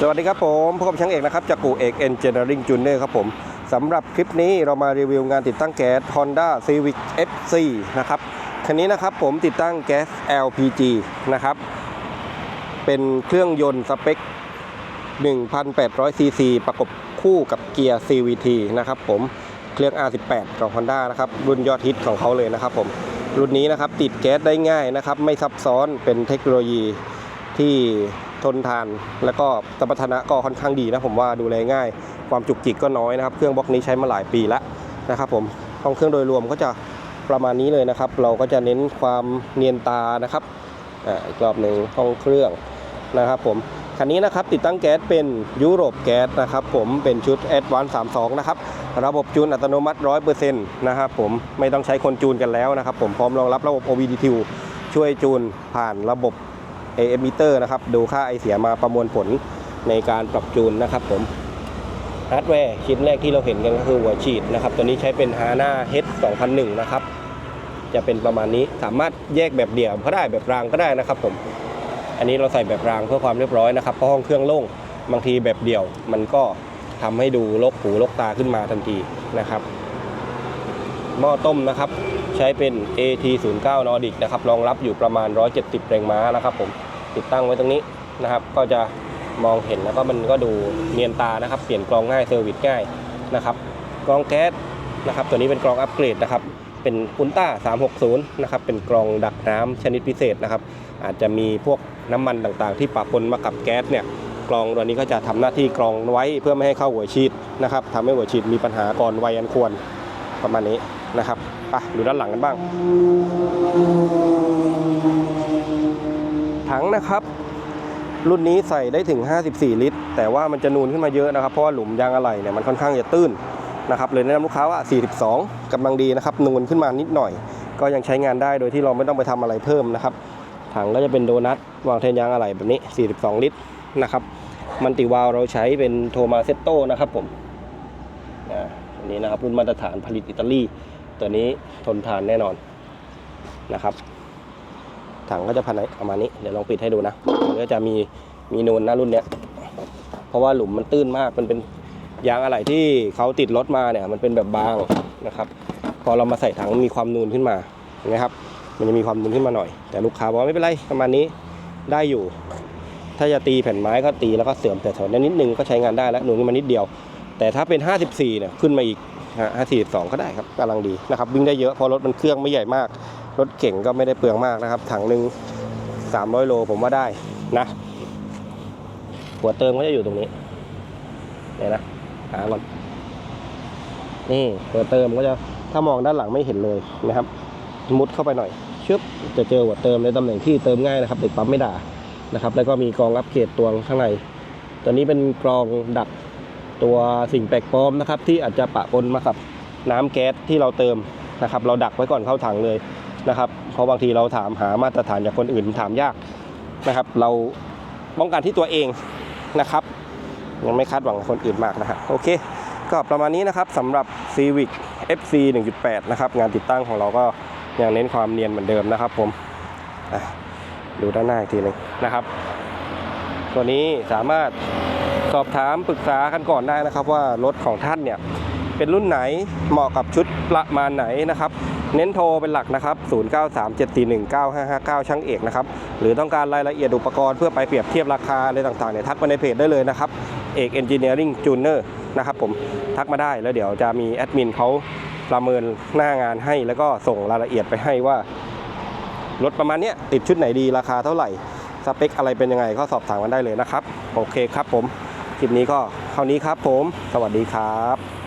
สวัสดีครับผมพบกับช่างเอกนะครับจากกูเอกเอ็นเจเนียริงจูเนอร์ครับผมสำหรับคลิปนี้เรามารีวิวงานติดตั้งแก๊ส Honda Civic FC นะครับคันนี้นะครับผมติดตั้งแก๊ส LPG นะครับ เป็นเครื่องยนต์สเปค 1,800 ซีซีประกบคู่กับเกียร์ CVT นะครับผมเครื่อง R18 ของ Honda นะครับรุ่นยอดฮิตของเขาเลยนะครับผมรุ่นนี้นะครับติดแก๊สได้ง่ายนะครับไม่ซับซ้อนเป็นเทคโนโลยีที่ ทนทาน แล้วก็สมรรถนะก็ค่อนข้างดีนะผมว่าดูแลง่าย ความจุกจิกก็น้อยนะครับ เครื่องบล็อกนี้ใช้มาหลายปีแล้วนะครับผมห้องเครื่องโดยรวมก็จะประมาณนี้เลยนะครับ เราก็จะเน้นความเนียนตานะครับอ่าอีกรอบหนึ่งห้องเครื่องนะครับผมคันนี้นะครับติดตั้งแก๊สเป็นยุโรปแก๊สนะครับผมเป็นชุด a d v a n c e 32 นะครับ ระบบจูนอัตโนมัติ 100%นะครับผมไม่ต้องใช้คนจูนกันแล้วนะครับผมพร้อมรองรับระบบ OBD2 ช่วยจูนผ่านระบบ AM meter นะครับ ดูค่าไอเสียมาประมวลผลในการปรับจูนนะครับผมฮาร์ดแวร์ชิ้นแรกที่เราเห็นกันก็คือหัวฉีดนะครับ ตัวนี้ใช้เป็น HANA H 2001 นะครับ จะเป็นประมาณนี้สามารถแยกแบบเดี่ยวก็ได้แบบรางก็ได้นะครับผม อันนี้เราใส่แบบรางเพื่อความเรียบร้อยนะครับเพราะห้องเครื่องโล่งบางทีแบบเดี่ยวมันก็ทำให้ดูลกหูลกตาขึ้นมาทันทีนะครับ หม้อต้มนะครับ ใช้เป็น AT09 Nordic นะครับรองรับอยู่ประมาณ 170 แรงม้านะครับผมติดตั้งไว้ตรงนี้นะครับก็จะมองเห็นแล้วก็มันก็ดูเนียนตานะครับเปลี่ยนกรองง่ายเซอร์วิสง่ายนะครับกรองแก๊สนะครับตัวนี้เป็นกรองอัปเกรดนะครับเป็นอุลต้า360นะครับเป็นกรองดักน้ำชนิดพิเศษนะครับอาจจะมีพวกน้ำมันต่างๆ ที่ปะปนมากับแก๊สเนี่ยกรองตัวนี้ก็จะทำหน้าที่กรองไว้เพื่อไม่ให้เข้าหัวฉีดนะครับทำให้หัวฉีดมีปัญหาก่อนวัยอันควรประมาณนี้นะครับ ไปดูด้านหลังกันบ้าง ถังนะครับ รุ่นนี้ใส่ได้ถึง 54 ลิตร แต่ว่ามันจะนูนขึ้นมาเยอะนะครับ เพราะว่าหลุมยางอะไหล่เนี่ยมันค่อนข้างจะตื้นนะครับ เลยแนะนำลูกค้าว่า 42กำลังดีนะครับ นูนขึ้นมานิดหน่อย ก็ยังใช้งานได้โดยที่เราไม่ต้องไปทำอะไรเพิ่มนะครับ ถังก็จะเป็นโดนัทวางแทนยางอะไหล่แบบนี้ 42 ลิตรนะครับมันติวาล์วเราใช้เป็นโทมาเซตโตนะครับผมอันนี้นะครับรุ่นมาตรฐานผลิตอิตาลี ตัวนี้ทนทานแน่นอนนะครับ ถังก็จะพันประมาณนี้ เดี๋ยวลองปิดให้ดูนะมันก็จะมีมีนูนนะรุ่นเนี้ย เพราะว่าหลุมมันตื้นมาก มันเป็นยางอะไหล่ที่เขาติดรถมาเนี่ย มันเป็นแบบบางนะครับ พอเรามาใส่ถังมีความนูนขึ้นมาเห็นะครับ มันจะมีความนูนขึ้นมาหน่อย แต่ลูกค้าบอกไม่เป็นไรประมาณนี้ได้อยู่ ถ้าจะตีแผ่นไม้ก็ตีแล้วก็เสื่อมแต่แถวนั้นนิดนึงก็ใช้งานได้แล้วนูนขึ้นมานิดเดียว แต่ถ้าเป็น 54เนี่ยขึ้นมาอีก 52ก็ได้ครับกำลังดีนะครับวิ่งได้เยอะเพราะรถมันเครื่องไม่ใหญ่มาก รถเก่งก็ไม่ได้เปลืองมากนะครับ ถังหนึ่ง300โลผมว่าได้นะหัวเติมก็จะอยู่ตรงนี้เดี๋ยนะหาก่อนนี่หัวเติมก็จะถ้ามองด้านหลังไม่เห็นเลยนะครับ มุดเข้าไปหน่อยชึบจะเจอหัวเติมในตำแหน่งที่เติมง่ายนะครับเด็กปั๊มไม่ด่านะครับ แล้วก็มีกรองอัปเกรดตัวข้างในตัวนี้เป็นกรองดัก ตัวสิ่งแปลกปลอมนะครับ ที่อาจจะปะปนมากับน้ำแก๊สที่เราเติมนะครับ เราดักไว้ก่อนเข้าถังเลยนะครับ เพราะบางทีเราถามหามาตรฐานจากคนอื่นถามยากนะครับ เราป้องกันที่ตัวเองนะครับยังไม่คาดหวังคนอื่นมากนะฮะโอเค ก็ประมาณนี้นะครับสำหรับ Civic FC 1.8 นะครับ งานติดตั้งของเราก็ยังเน้นความเนียนเหมือนเดิมนะครับผมดูด้านหน้าอีกทีหนึงนะครับ ตัวนี้สามารถ สอบถามปรึกษากันก่อนได้นะครับ ว่ารถของท่านเนี่ยเป็นรุ่นไหนเหมาะกับชุดประมาณไหนนะครับ เน้นโทรเป็นหลักนะครับ 0937419559 ช่างเอกนะครับ หรือต้องการรายละเอียดอุปกรณ์เพื่อไปเปรียบเทียบราคาอะไรต่างๆเนี่ยทักมาในเพจได้เลยนะครับเอกเอนจิเนียริงจูเนอร์นะครับผมทักมาได้แล้วเดี๋ยวจะมีแอดมินเขาประเมินหน้างานให้ แล้วก็ส่งรายละเอียดไปให้ว่ารถประมาณเนี้ยติดชุดไหนดีราคาเท่าไหร่สเปคอะไรเป็นยังไงก็สอบถามกันได้เลยนะครับ โอเคครับผม คลิปนี้ก็เท่านี้ครับผม สวัสดีครับ